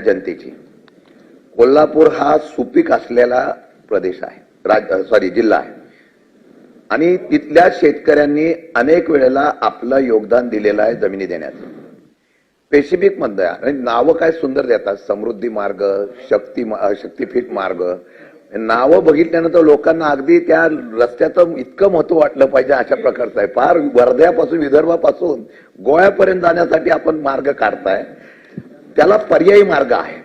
जनतेची. कोल्हापूर हा सुपीक असलेला प्रदेश आहे. राज सॉरी जिल्हा आहे. आणि तिथल्या शेतकऱ्यांनी अनेक वेळेला आपलं योगदान दिलेलं आहे जमिनी देण्याचं. स्पेसिफिकमध्ये आणि नावं काय सुंदर देतात. समृद्धी मार्ग शक्ती शक्तीपीठ मार्ग. नावं बघितल्यानंतर लोकांना अगदी त्या रस्त्याचं इतकं महत्त्व वाटलं पाहिजे अशा प्रकारचं आहे. फार वर्ध्यापासून विदर्भापासून गोव्यापर्यंत जाण्यासाठी आपण मार्ग काढताय. त्याला पर्यायी मार्ग आहे.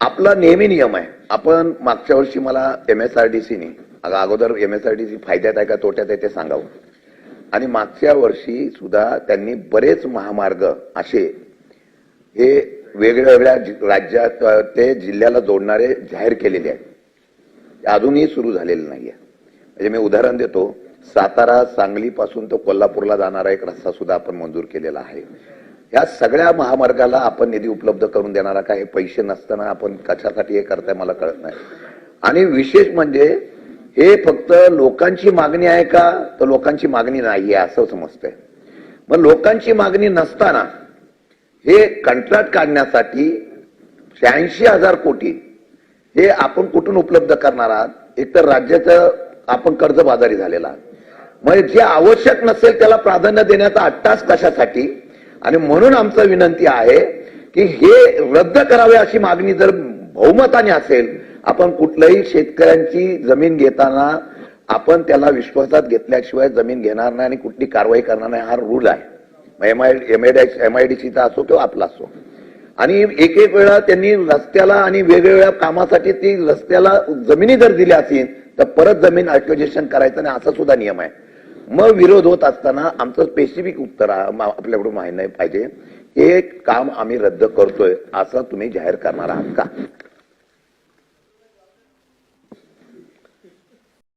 आपला नेहमी नियम आहे. आपण मागच्या वर्षी मला एम एस आर डी सीने अगोदर M S R D C फायद्यात आहे का तोट्यात आहे ते सांगावं. आणि मागच्या वर्षी सुद्धा त्यांनी बरेच महामार्ग असे हे वेगळ्या वेगळ्या राज्यात ते जिल्ह्याला जोडणारे जाहीर केलेले आहेत. ते अजूनही सुरू झालेले आहे म्हणजे मी उदाहरण देतो सातारा सांगली पासून तो कोल्हापूरला जाणारा एक रस्ता सुद्धा आपण मंजूर केलेला आहे. या सगळ्या महामार्गाला आपण निधी उपलब्ध करून देणारा काय? पैसे नसताना आपण कशासाठी हे करताय मला कळत नाही. आणि विशेष म्हणजे हे फक्त लोकांची मागणी आहे का? तर लोकांची मागणी नाही आहे असं समजतंय. मग लोकांची मागणी नसताना हे कंत्राट काढण्यासाठी शहाऐंशी हजार कोटी हे आपण कुठून उपलब्ध करणार आहात? एक तर राज्याचं आपण कर्जबाजारी झालेला म्हणजे जे आवश्यक नसेल त्याला प्राधान्य देण्याचा अट्टास कशासाठी? आणि म्हणून आमचं विनंती आहे की हे रद्द करावे अशी मागणी जर बहुमताने असेल आपण कुठलंही शेतकऱ्यांची जमीन घेताना आपण त्याला विश्वासात घेतल्याशिवाय जमीन घेणार नाही आणि कुठली कारवाई करणार नाही हा रूल आहे. M I M I D सीचा असो किंवा आपला असो. आणि एक एक वेळा त्यांनी रस्त्याला आणि वेगवेगळ्या कामासाठी ती रस्त्याला जमिनी जर दिल्या असतील तर परत जमीन अक्विजिशन करायचं नाही असा सुद्धा नियम आहे. मग विरोध होत असताना आमचं स्पेसिफिक उत्तर आपल्याकडून माहिती नाही पाहिजे. हे काम आम्ही रद्द करतोय असं तुम्ही जाहीर करणार आहात का?